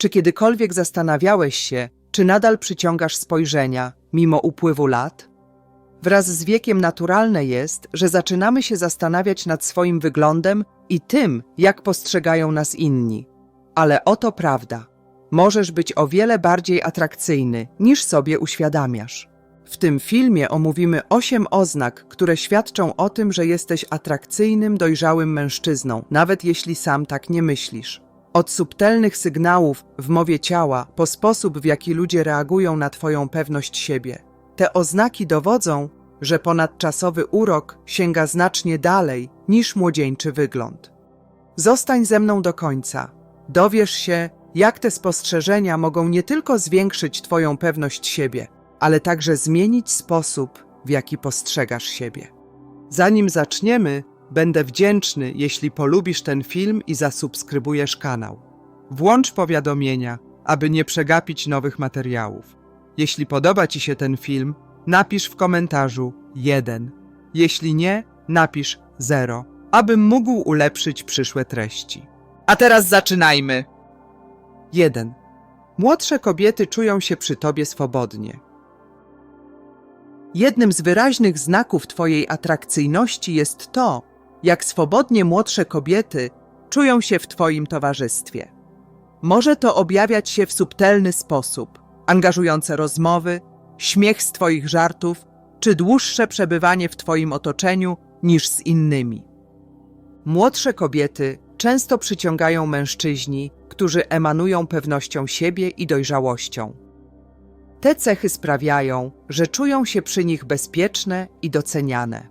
Czy kiedykolwiek zastanawiałeś się, czy nadal przyciągasz spojrzenia mimo upływu lat? Wraz z wiekiem naturalne jest, że zaczynamy się zastanawiać nad swoim wyglądem i tym, jak postrzegają nas inni. Ale oto prawda. Możesz być o wiele bardziej atrakcyjny, niż sobie uświadamiasz. W tym filmie omówimy 8 oznak, które świadczą o tym, że jesteś atrakcyjnym, dojrzałym mężczyzną, nawet jeśli sam tak nie myślisz. Od subtelnych sygnałów w mowie ciała po sposób, w jaki ludzie reagują na Twoją pewność siebie. Te oznaki dowodzą, że ponadczasowy urok sięga znacznie dalej niż młodzieńczy wygląd. Zostań ze mną do końca. Dowiesz się, jak te spostrzeżenia mogą nie tylko zwiększyć Twoją pewność siebie, ale także zmienić sposób, w jaki postrzegasz siebie. Zanim zaczniemy, będę wdzięczny, jeśli polubisz ten film i zasubskrybujesz kanał. Włącz powiadomienia, aby nie przegapić nowych materiałów. Jeśli podoba Ci się ten film, napisz w komentarzu 1. Jeśli nie, napisz 0, abym mógł ulepszyć przyszłe treści. A teraz zaczynajmy! 1. Młodsze kobiety czują się przy tobie swobodnie. Jednym z wyraźnych znaków twojej atrakcyjności jest to, jak swobodnie młodsze kobiety czują się w twoim towarzystwie. Może to objawiać się w subtelny sposób, angażujące rozmowy, śmiech z twoich żartów, czy dłuższe przebywanie w twoim otoczeniu niż z innymi. Młodsze kobiety często przyciągają mężczyźni, którzy emanują pewnością siebie i dojrzałością. Te cechy sprawiają, że czują się przy nich bezpieczne i doceniane.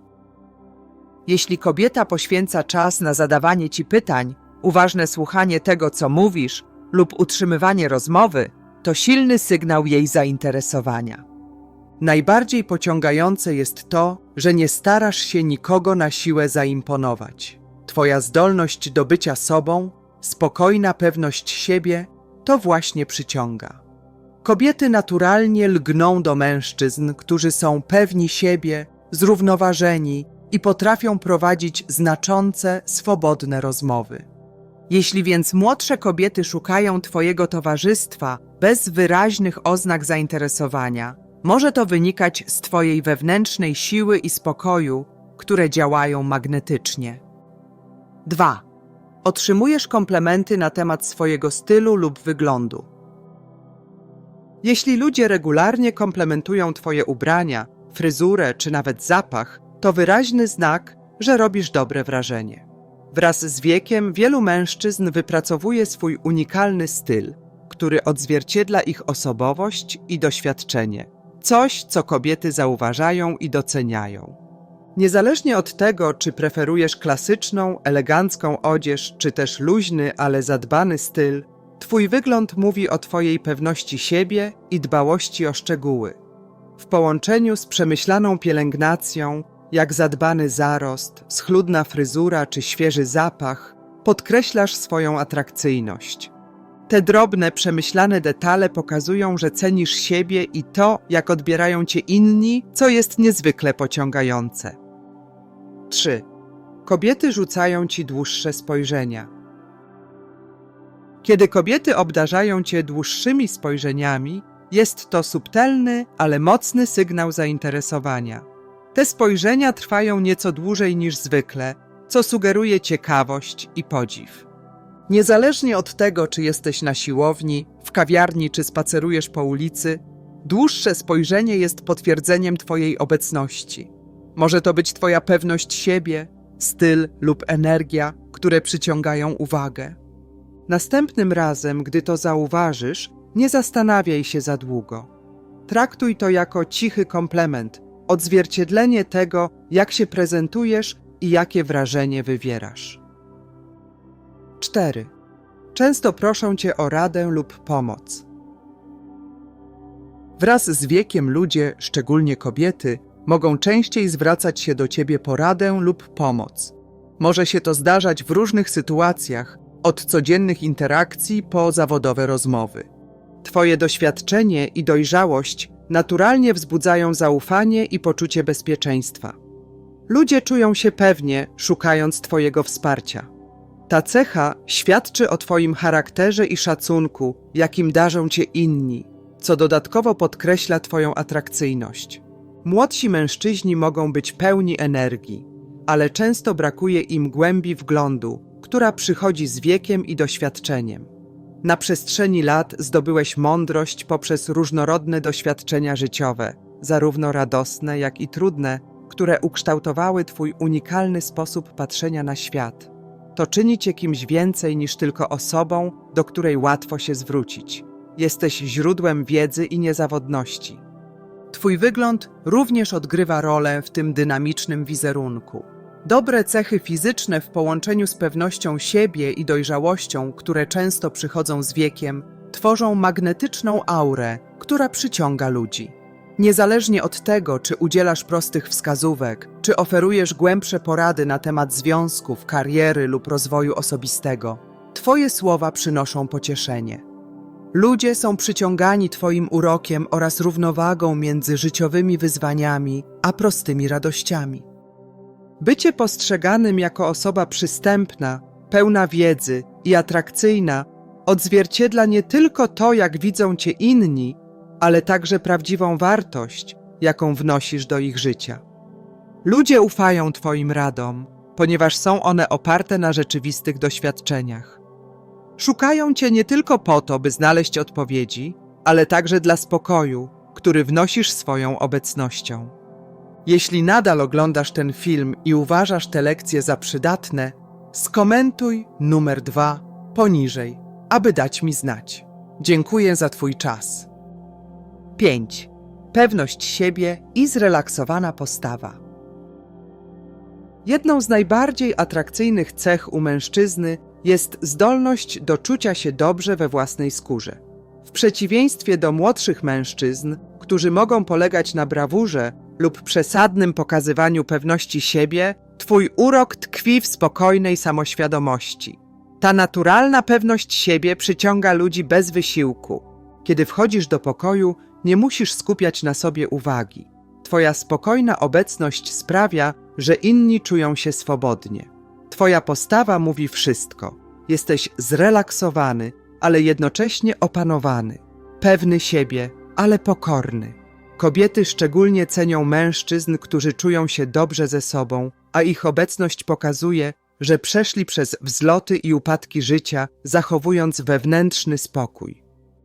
Jeśli kobieta poświęca czas na zadawanie ci pytań, uważne słuchanie tego, co mówisz, lub utrzymywanie rozmowy, to silny sygnał jej zainteresowania. Najbardziej pociągające jest to, że nie starasz się nikogo na siłę zaimponować. Twoja zdolność do bycia sobą, spokojna pewność siebie, to właśnie przyciąga. Kobiety naturalnie lgną do mężczyzn, którzy są pewni siebie, zrównoważeni i potrafią prowadzić znaczące, swobodne rozmowy. Jeśli więc młodsze kobiety szukają Twojego towarzystwa bez wyraźnych oznak zainteresowania, może to wynikać z Twojej wewnętrznej siły i spokoju, które działają magnetycznie. 2. Otrzymujesz komplementy na temat swojego stylu lub wyglądu. Jeśli ludzie regularnie komplementują Twoje ubrania, fryzurę czy nawet zapach, to wyraźny znak, że robisz dobre wrażenie. Wraz z wiekiem wielu mężczyzn wypracowuje swój unikalny styl, który odzwierciedla ich osobowość i doświadczenie. Coś, co kobiety zauważają i doceniają. Niezależnie od tego, czy preferujesz klasyczną, elegancką odzież, czy też luźny, ale zadbany styl, Twój wygląd mówi o Twojej pewności siebie i dbałości o szczegóły. W połączeniu z przemyślaną pielęgnacją, jak zadbany zarost, schludna fryzura czy świeży zapach, podkreślasz swoją atrakcyjność. Te drobne, przemyślane detale pokazują, że cenisz siebie i to, jak odbierają cię inni, co jest niezwykle pociągające. 3. Kobiety rzucają ci dłuższe spojrzenia. Kiedy kobiety obdarzają cię dłuższymi spojrzeniami, jest to subtelny, ale mocny sygnał zainteresowania. Te spojrzenia trwają nieco dłużej niż zwykle, co sugeruje ciekawość i podziw. Niezależnie od tego, czy jesteś na siłowni, w kawiarni czy spacerujesz po ulicy, dłuższe spojrzenie jest potwierdzeniem Twojej obecności. Może to być Twoja pewność siebie, styl lub energia, które przyciągają uwagę. Następnym razem, gdy to zauważysz, nie zastanawiaj się za długo. Traktuj to jako cichy komplement, odzwierciedlenie tego, jak się prezentujesz i jakie wrażenie wywierasz. 4. Często proszą cię o radę lub pomoc. Wraz z wiekiem ludzie, szczególnie kobiety, mogą częściej zwracać się do ciebie po radę lub pomoc. Może się to zdarzać w różnych sytuacjach, od codziennych interakcji po zawodowe rozmowy. Twoje doświadczenie i dojrzałość naturalnie wzbudzają zaufanie i poczucie bezpieczeństwa. Ludzie czują się pewnie, szukając Twojego wsparcia. Ta cecha świadczy o Twoim charakterze i szacunku, jakim darzą Cię inni, co dodatkowo podkreśla Twoją atrakcyjność. Młodsi mężczyźni mogą być pełni energii, ale często brakuje im głębi wglądu, która przychodzi z wiekiem i doświadczeniem. Na przestrzeni lat zdobyłeś mądrość poprzez różnorodne doświadczenia życiowe, zarówno radosne, jak i trudne, które ukształtowały Twój unikalny sposób patrzenia na świat. To czyni Cię kimś więcej niż tylko osobą, do której łatwo się zwrócić. Jesteś źródłem wiedzy i niezawodności. Twój wygląd również odgrywa rolę w tym dynamicznym wizerunku. Dobre cechy fizyczne w połączeniu z pewnością siebie i dojrzałością, które często przychodzą z wiekiem, tworzą magnetyczną aurę, która przyciąga ludzi. Niezależnie od tego, czy udzielasz prostych wskazówek, czy oferujesz głębsze porady na temat związków, kariery lub rozwoju osobistego, Twoje słowa przynoszą pocieszenie. Ludzie są przyciągani Twoim urokiem oraz równowagą między życiowymi wyzwaniami a prostymi radościami. Bycie postrzeganym jako osoba przystępna, pełna wiedzy i atrakcyjna odzwierciedla nie tylko to, jak widzą Cię inni, ale także prawdziwą wartość, jaką wnosisz do ich życia. Ludzie ufają Twoim radom, ponieważ są one oparte na rzeczywistych doświadczeniach. Szukają Cię nie tylko po to, by znaleźć odpowiedzi, ale także dla spokoju, który wnosisz swoją obecnością. Jeśli nadal oglądasz ten film i uważasz te lekcje za przydatne, skomentuj numer dwa poniżej, aby dać mi znać. Dziękuję za Twój czas. 5. Pewność siebie i zrelaksowana postawa. Jedną z najbardziej atrakcyjnych cech u mężczyzny jest zdolność do czucia się dobrze we własnej skórze. W przeciwieństwie do młodszych mężczyzn, którzy mogą polegać na brawurze lub przesadnym pokazywaniu pewności siebie, twój urok tkwi w spokojnej samoświadomości. Ta naturalna pewność siebie przyciąga ludzi bez wysiłku. Kiedy wchodzisz do pokoju, nie musisz skupiać na sobie uwagi. Twoja spokojna obecność sprawia, że inni czują się swobodnie. Twoja postawa mówi wszystko. Jesteś zrelaksowany, ale jednocześnie opanowany, pewny siebie, ale pokorny. Kobiety szczególnie cenią mężczyzn, którzy czują się dobrze ze sobą, a ich obecność pokazuje, że przeszli przez wzloty i upadki życia, zachowując wewnętrzny spokój.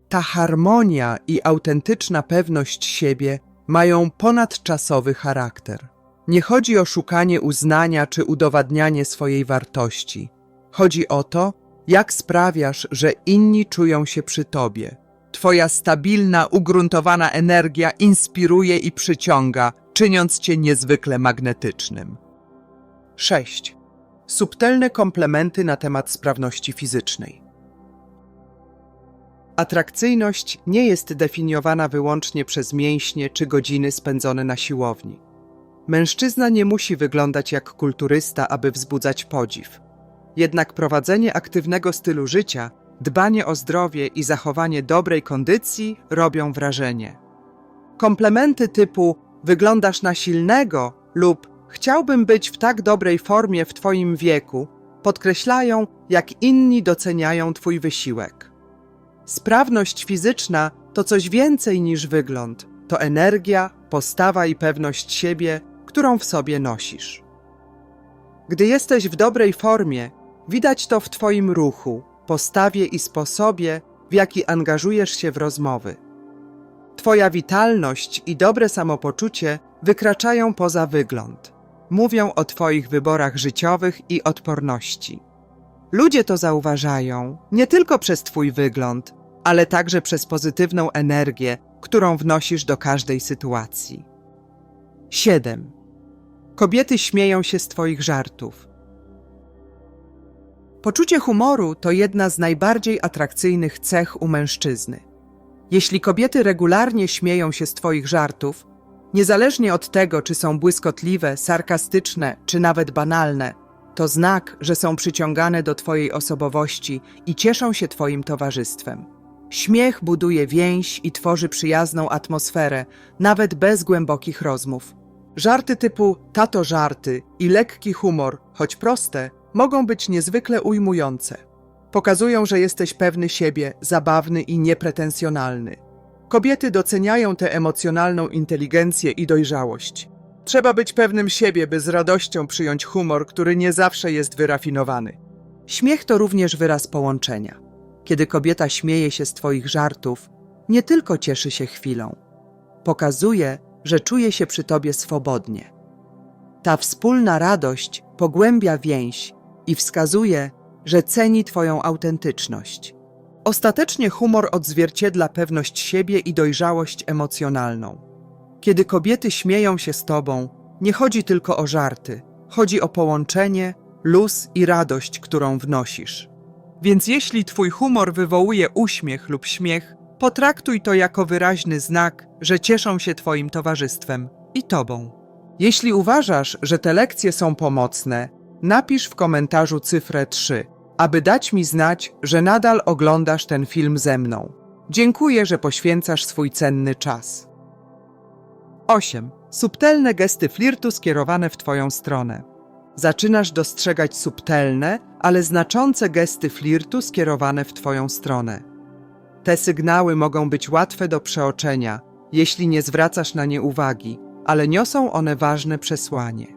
Ta harmonia i autentyczna pewność siebie mają ponadczasowy charakter. Nie chodzi o szukanie uznania czy udowadnianie swojej wartości. Chodzi o to, jak sprawiasz, że inni czują się przy tobie. Twoja stabilna, ugruntowana energia inspiruje i przyciąga, czyniąc cię niezwykle magnetycznym. 6. Subtelne komplementy na temat sprawności fizycznej. Atrakcyjność nie jest definiowana wyłącznie przez mięśnie czy godziny spędzone na siłowni. Mężczyzna nie musi wyglądać jak kulturysta, aby wzbudzać podziw. Jednak prowadzenie aktywnego stylu życia, dbanie o zdrowie i zachowanie dobrej kondycji robią wrażenie. Komplementy typu wyglądasz na silnego lub chciałbym być w tak dobrej formie w Twoim wieku podkreślają, jak inni doceniają Twój wysiłek. Sprawność fizyczna to coś więcej niż wygląd. To energia, postawa i pewność siebie, którą w sobie nosisz. Gdy jesteś w dobrej formie, widać to w Twoim ruchu, postawie i sposobie, w jaki angażujesz się w rozmowy. Twoja witalność i dobre samopoczucie wykraczają poza wygląd. Mówią o Twoich wyborach życiowych i odporności. Ludzie to zauważają nie tylko przez Twój wygląd, ale także przez pozytywną energię, którą wnosisz do każdej sytuacji. 7. Kobiety śmieją się z Twoich żartów. Poczucie humoru to jedna z najbardziej atrakcyjnych cech u mężczyzny. Jeśli kobiety regularnie śmieją się z Twoich żartów, niezależnie od tego, czy są błyskotliwe, sarkastyczne, czy nawet banalne, to znak, że są przyciągane do Twojej osobowości i cieszą się Twoim towarzystwem. Śmiech buduje więź i tworzy przyjazną atmosferę, nawet bez głębokich rozmów. Żarty typu tato żarty i lekki humor, choć proste, mogą być niezwykle ujmujące. Pokazują, że jesteś pewny siebie, zabawny i niepretensjonalny. Kobiety doceniają tę emocjonalną inteligencję i dojrzałość. Trzeba być pewnym siebie, by z radością przyjąć humor, który nie zawsze jest wyrafinowany. Śmiech to również wyraz połączenia. Kiedy kobieta śmieje się z Twoich żartów, nie tylko cieszy się chwilą, pokazuje, że czuje się przy Tobie swobodnie. Ta wspólna radość pogłębia więź i wskazuje, że ceni Twoją autentyczność. Ostatecznie humor odzwierciedla pewność siebie i dojrzałość emocjonalną. Kiedy kobiety śmieją się z Tobą, nie chodzi tylko o żarty, chodzi o połączenie, luz i radość, którą wnosisz. Więc jeśli Twój humor wywołuje uśmiech lub śmiech, potraktuj to jako wyraźny znak, że cieszą się Twoim towarzystwem i Tobą. Jeśli uważasz, że te lekcje są pomocne, napisz w komentarzu cyfrę 3, aby dać mi znać, że nadal oglądasz ten film ze mną. Dziękuję, że poświęcasz swój cenny czas. 8. Subtelne gesty flirtu skierowane w Twoją stronę. Zaczynasz dostrzegać subtelne, ale znaczące gesty flirtu skierowane w Twoją stronę. Te sygnały mogą być łatwe do przeoczenia, jeśli nie zwracasz na nie uwagi, ale niosą one ważne przesłanie.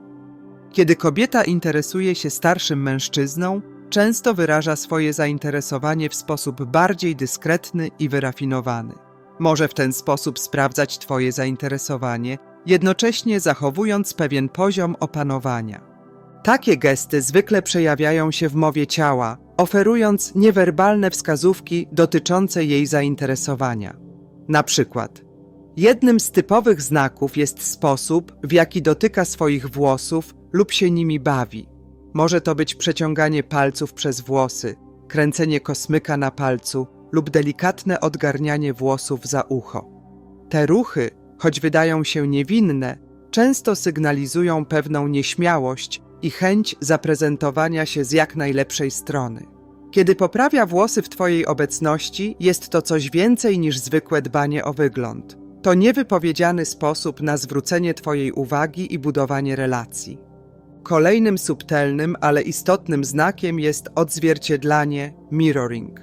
Kiedy kobieta interesuje się starszym mężczyzną, często wyraża swoje zainteresowanie w sposób bardziej dyskretny i wyrafinowany. Może w ten sposób sprawdzać Twoje zainteresowanie, jednocześnie zachowując pewien poziom opanowania. Takie gesty zwykle przejawiają się w mowie ciała, oferując niewerbalne wskazówki dotyczące jej zainteresowania. Na przykład, jednym z typowych znaków jest sposób, w jaki dotyka swoich włosów lub się nimi bawi. Może to być przeciąganie palców przez włosy, kręcenie kosmyka na palcu lub delikatne odgarnianie włosów za ucho. Te ruchy, choć wydają się niewinne, często sygnalizują pewną nieśmiałość i chęć zaprezentowania się z jak najlepszej strony. Kiedy poprawia włosy w Twojej obecności, jest to coś więcej niż zwykłe dbanie o wygląd. To niewypowiedziany sposób na zwrócenie Twojej uwagi i budowanie relacji. Kolejnym subtelnym, ale istotnym znakiem jest odzwierciedlanie mirroring.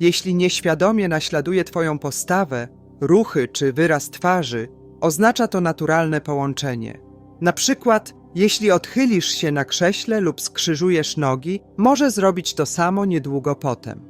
Jeśli nieświadomie naśladuje Twoją postawę, ruchy czy wyraz twarzy, oznacza to naturalne połączenie. Na przykład, jeśli odchylisz się na krześle lub skrzyżujesz nogi, może zrobić to samo niedługo potem.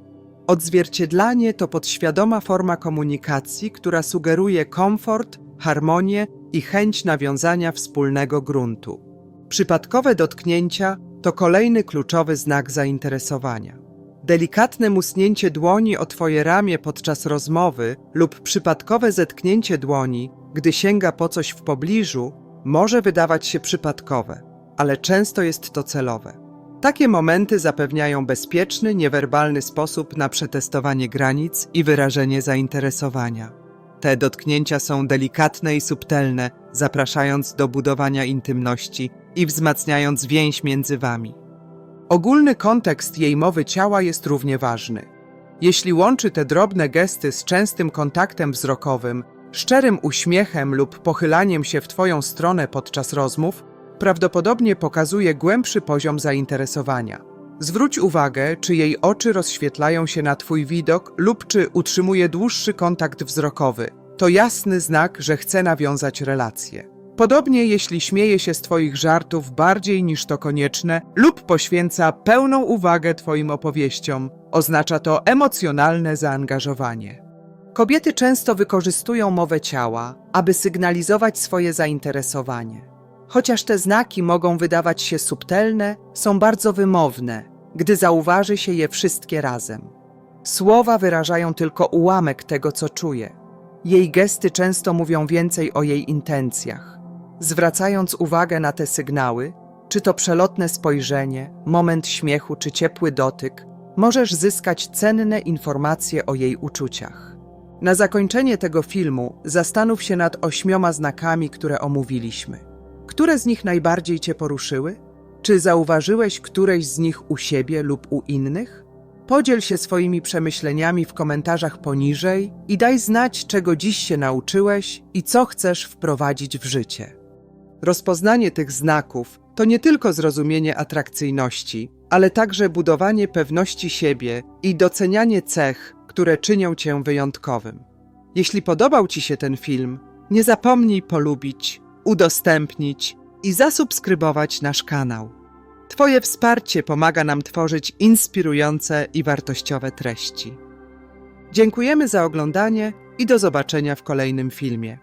Odzwierciedlanie to podświadoma forma komunikacji, która sugeruje komfort, harmonię i chęć nawiązania wspólnego gruntu. Przypadkowe dotknięcia to kolejny kluczowy znak zainteresowania. Delikatne musnięcie dłoni o Twoje ramię podczas rozmowy lub przypadkowe zetknięcie dłoni, gdy sięga po coś w pobliżu, może wydawać się przypadkowe, ale często jest to celowe. Takie momenty zapewniają bezpieczny, niewerbalny sposób na przetestowanie granic i wyrażenie zainteresowania. Te dotknięcia są delikatne i subtelne, zapraszając do budowania intymności i wzmacniając więź między wami. Ogólny kontekst jej mowy ciała jest równie ważny. Jeśli łączy te drobne gesty z częstym kontaktem wzrokowym, szczerym uśmiechem lub pochylaniem się w Twoją stronę podczas rozmów, prawdopodobnie pokazuje głębszy poziom zainteresowania. Zwróć uwagę, czy jej oczy rozświetlają się na Twój widok lub czy utrzymuje dłuższy kontakt wzrokowy. To jasny znak, że chce nawiązać relację. Podobnie jeśli śmieje się z Twoich żartów bardziej niż to konieczne lub poświęca pełną uwagę Twoim opowieściom, oznacza to emocjonalne zaangażowanie. Kobiety często wykorzystują mowę ciała, aby sygnalizować swoje zainteresowanie. Chociaż te znaki mogą wydawać się subtelne, są bardzo wymowne, gdy zauważy się je wszystkie razem. Słowa wyrażają tylko ułamek tego, co czuje. Jej gesty często mówią więcej o jej intencjach. Zwracając uwagę na te sygnały, czy to przelotne spojrzenie, moment śmiechu czy ciepły dotyk, możesz zyskać cenne informacje o jej uczuciach. Na zakończenie tego filmu zastanów się nad ośmioma znakami, które omówiliśmy. Które z nich najbardziej Cię poruszyły? Czy zauważyłeś któreś z nich u siebie lub u innych? Podziel się swoimi przemyśleniami w komentarzach poniżej i daj znać, czego dziś się nauczyłeś i co chcesz wprowadzić w życie. Rozpoznanie tych znaków to nie tylko zrozumienie atrakcyjności, ale także budowanie pewności siebie i docenianie cech, które czynią cię wyjątkowym. Jeśli podobał Ci się ten film, nie zapomnij polubić, udostępnić i zasubskrybować nasz kanał. Twoje wsparcie pomaga nam tworzyć inspirujące i wartościowe treści. Dziękujemy za oglądanie i do zobaczenia w kolejnym filmie.